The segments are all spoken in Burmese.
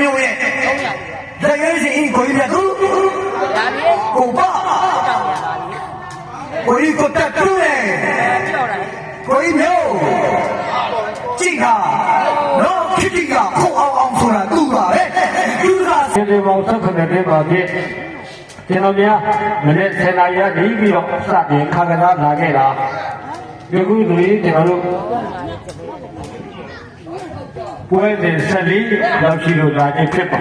မြို့ရဲ့လက်ရွေးစင်ဤကိုကြီးမြတ်သူဒါလေးကိုပါတောင်းရတာလေးကိုကြီးကိုတက်တူးတယ်ပြောတာကိုကြီးမျိုးကြည့်တာနော်ခစ်တီကခုံအောင်အောင်ဆိုတာသူ့ပါပဲသူကဒီဒီမောင်ဆက်ခွနဲ့ပြပါဖြစ်ကျွန်တော်များမနေ့10နာရီကနေပြီးတော့စတင်ခါကစားလာခဲ့တာဒီခုလူကြီးကျွန်တော်တို့ ပွဲစဉ်14လောက်ရှိလို့လာခြင်းဖြစ်ပါ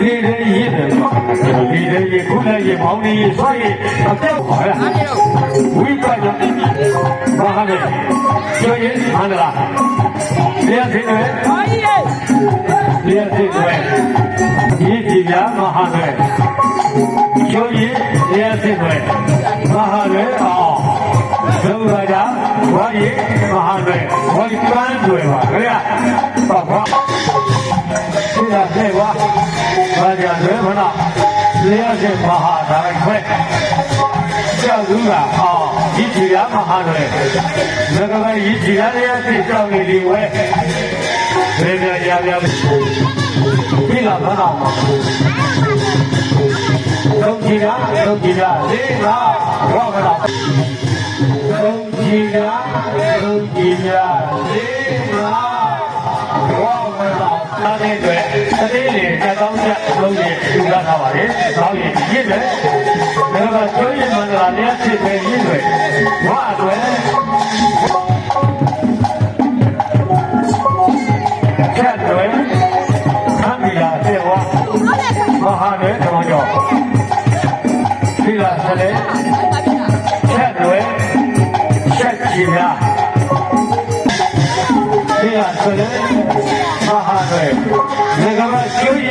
လေးလေးရည်တယ်ပေါ့လေးလေးရည်ခုလည်းရည်မောင်းနေရည်ဆွဲရည်အပြောက်ပါလားအားနေတော့ဝိပဿနာဘာဟာလဲကျော်ရင်မန္တလာတရားသိတယ်ဘာကြီးရဲ့တရားသိတယ်ဒီကြ ည်ပြမဟာလဲကျော်ရင်တရားသိတယ်မဟာလဲအောင်ဒုက္ခကြဝါရီမဟာလဲဝါရီပန်းတွေပါခရပါပါဒီလားတဲ့ဝါဘာကြလဲမနာတရားသိမဟာဒါလိုက်ခွဲကြောက်သူကအော်ဒီကြည်ရမဟာတယ်ငါကလည်းဒီကြည်ရတဲ့စိတ်ကြောက်နေလေဝဲဘယ်ပြရပြပြီလားဘာတော့ တော့ကြည်ရတော့ကြည်ရလေးငါဘောကလားတော့ကြည်ရတော့ကြည်ရလေးငါဘောကလားအားတဲ့တွေတတိလေးတက်ကောင်းချက်လုံးကြီးယူလာထားပါလေ။ကောင်းရင်ရစ်တယ်။ဒါကကျွေးရမှလာလျက်ဖြစ်ပဲရစ်တယ်။ဝါတွေကျ လာဆလေမဟာတွေငါကကျွေးရ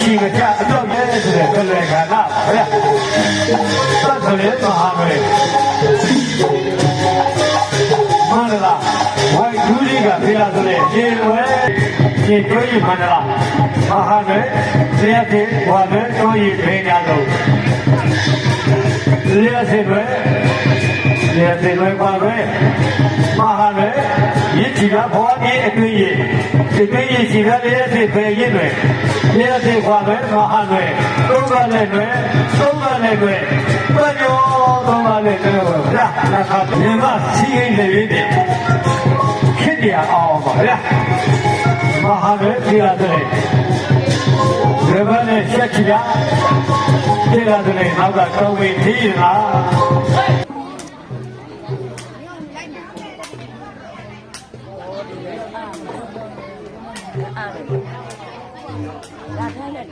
ချီမကြအတော့ရဲဆိုတဲ့ကလေးကနာဗျာသတ်ဆလေမဟာတွေမန္တလာဝိုင်ဒူးကြီးကဖေးလာဆိုလေရေဝဲရေကျွေးမန္တလာမဟာတွေတရားသေးဝါတွေတွိုးရဖေးကြတော့လျှက်စစ်တွေလျှက်စစ်တွေပါပဲမဟာတွေ ရစ်ချီကဘဝကြီးအတွင်းရည်အတွင်းရည်ချီကလျှက်စစ်ဖေးရည်တွေလျှက်စစ်ပါပဲမဟာတွေသုံးပါးနဲ့တွေသုံးပါးနဲ့တွေပညောသုံးပါးနဲ့တွေဗျာနာခါမြမစီရင်နေပြီခစ်တရားအောင်ပါဗျာမဟာတွေပြေရတယ်ဒီဘက်နဲ့ချက်ချီကပြေရတယ်နောက်ကကောင်းဝေးထီးရလား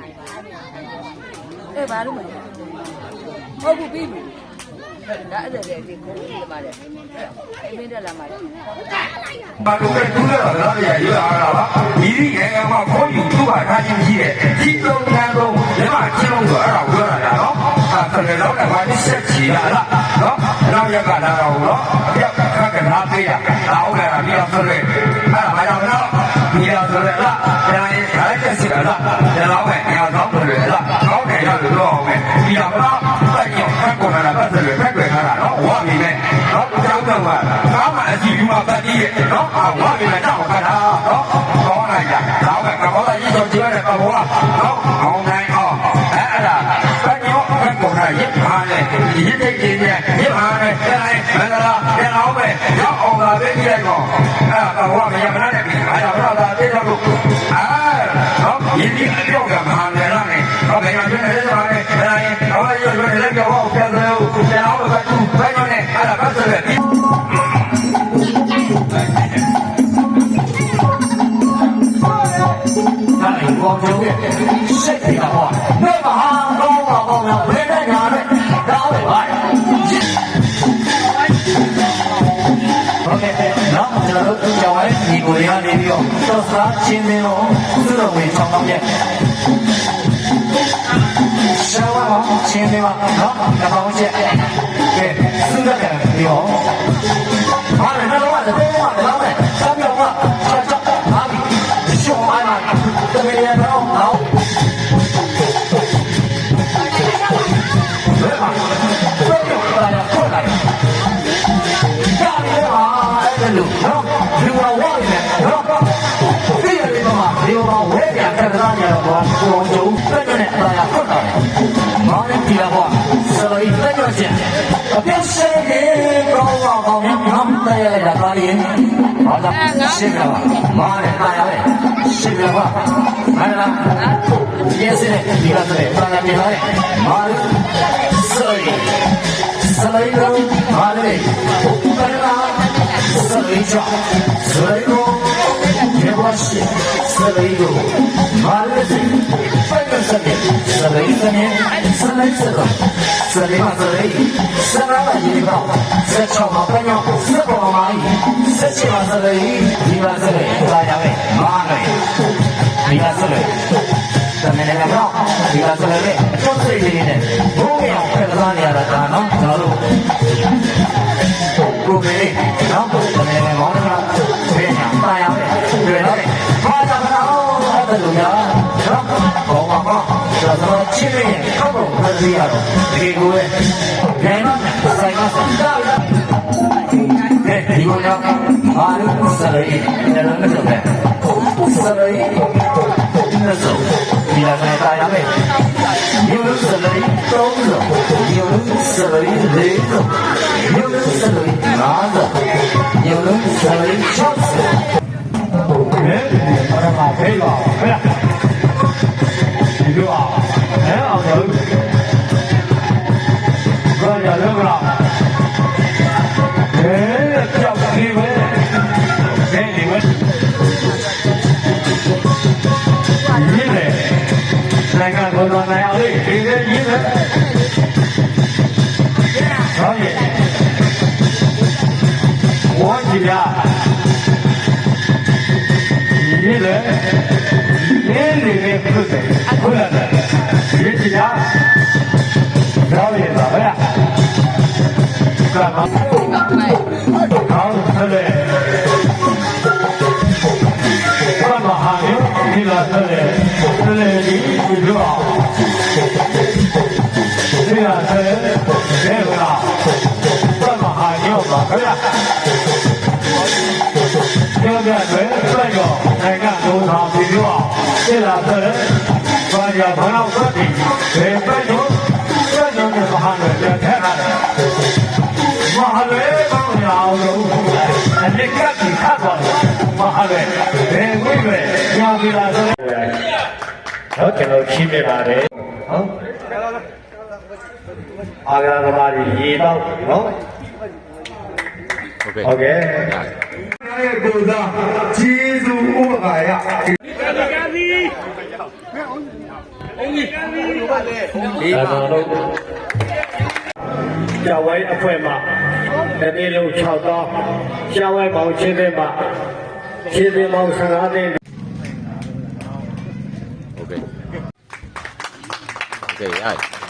အေးဘာလို့မလဲဟုတ်ဘူးပြီးပြီဒါအဲ့ဒါလေဒီကိုဒီမှာလေအိမ်မင်းတက်လာမှာလေဘာလို့လဲသူလည်းတော့ရရရတာပါဒီဒီငယ်ငယ်မှာခေါ်ယူသူ့ဟာထားခြင်းရှိတယ်ကြီးဆုံးတန်းဆုံးလက်မချင်းလုံးဆိုအဲ့ဒါပြောတာနော်အဲ့ဒါလည်းတော့ဘာလို့ဆက်ချီရလားနော်နောက်ရကလာတော့နော်အပြောက်ကခကနာပေးတာဒါဟုတ်တယ်ဒီတော့ဆိုရဲအဲ့ဒါဘာကြောင့်လဲဒီတော့ဆို ရဲလားဒါရင်ခါချက်စီလားဒါတော့ပဲငါတော့ဆိုရဲလားကောင်းတယ်ရလို့တော့အောင်မယ်ဒီတော့တော့အဲ့ညဖက်ပေါ်လာပတ်စလွယ်ဖက်ွယ်ထားတာနော်ဝါပြီမဲ့နော်ကြောက်တော့ကကားမှအကြည့်ဒီမှာပတ်ပြီးရဲ့နော်အဝါပြီမဲ့ကြောက်ခါတာနော်ကောင်းလိုက်ကြတော့ကကဘောကြီးဆိုကြည့်ရတယ်ကဘောနော်ကောင်းနိုင်အောင်အဲ့အဲ့ဒါဖက်ညောဖက်ပေါ်လာရစ်ပါလေရစ်တဲ့ကြီးနဲ့ရစ်ပါလေအဲ့ဒါမန္တလာပြန်အောင်ပဲရောက်အောင်လာပေးကြည့်လိုက်တော့ နော်ရင်းဒီအပြောက်ကမဟာလေလာနေတော့ဘယ်မှာပြနေလဲဆိုတော့အဲ့ဒါရင်တော့ရွရွလည်းကြောက်ပြန်တယ်ပြန်အောင်ပဲသူပဲညနေအဲ့ဒါပတ်စလဲ 那你光头的，谁听的话？那么哈高高高的，没在家的，高的来。 ကိုရီးယားနေပြီးတော့ဆော့ဆာချင်းမင်းကိုသူ့တော်ဝင်ဆောင်တော့ရဲ့ရှောင်းပါချင်းမင်းပါနော်ကပောင်းချက်ကဲသူ့တော်ကပြီးတော့ဟာလည်းတော့လည်းတော့မှာတော့လည်းစမ်းပြောင်းမှာချာချာဟာပြီးရှောင်းပါမှာတမင်ရတော့ဟောဘယ်မှာဘယ်မှာလာခေါ်လိုက်ဒါလည်းဟာအဲ့လိုနော် မှာဒီမှာဝဲပြန်ခက်တာကြတော့ဘောကိုကျုံတက်တဲ့အရာဖွတ်တာမောင်နဲ့ဒီလာဘောစလိုင်းတက်ရချင်းအပြည့်စဲတဲ့ကောင်းကောင်းကောင်းနော်တဲ့ရတာလေးဘာသာရှင်းကြပါမားနဲ့တာရပဲရှင်းကြပါမန္တလာကျင်းစတဲ့ဒီကစတဲ့တာရပြန်လာတယ်မားစလိုင်းစလိုင်းတော့မားလေးမန္တလာစလိုင်းချောစလိုင်းကိုရေဝရှိ စလိုင်းကိုမားလေးပိုင်ကစတဲ့စလိုင်းကနေစလိုင်းစတော့စလိုင်းမစလိုင်းစနာလာရေကောဆက်ချောင်းမ ရှိနေကောက်ကောက်ဖန်ဆီးရတော့တကယ်ကိုလည်းနိုင်တော့ဆိုင်မဆိုင်တဲ့ဒီကောင်မာလူစရိတယ်လည်းမဆုံးပဲစရိမဆုံးဒီလာကတာရမယ်ဒီလူစရိသုံးလို့ဒီလူစရိလေးလို့ဒီလူစရိငါးလို့ဒီလူစရိချော့ဟဲ့ဘာမှဖေးပါဟဲ့ ဟောရဲ့ဝါကြီးလားရေးလေရေးလေလေပြုတ်တယ်ဟုတ်လားရေးကြည့်ရတော့ရပါဗျာကမ္ဘာကောင်းတယ်လေကမ္ဘာဟာဒီလာတယ်လေဒီလိုအော ရောပါဗျာပြောကြတယ်ပြိုက်တော့နိုင်ငံလုံးဆောင်ပြီးတော့သိလာတယ်ဘာရဘာလို့သတိဘယ်ပြိုက်တော့ပြိုက်တော့မဟာလည်းတက်ထက်လာတယ်မဟာလည်းကောင်းရအောင်လို့အနိကတိခတ်ပါမဟာလည်းဘယ်ဝိပဲကြောင်ပြီးလာဆိုတော့ကျွန်တော်ချင်းပြပါတယ်ဟုတ်အာဂရသမားကြီးရေတော့နော် ဟုတ်ကဲ့ဟုတ်ကဲ့ရဲ့ကိုသားဂျေဇူးဥပကာယဒါတော့လို့ကျောင်းဝိုင်းအဖွဲ့မှာတနေ့လုံး6တောင်းကျောင်းဝိုင်းပေါင်းချင်းတဲ့မှာချင်းတဲ့ပေါင်း15သိန်း Okay. Okay, right.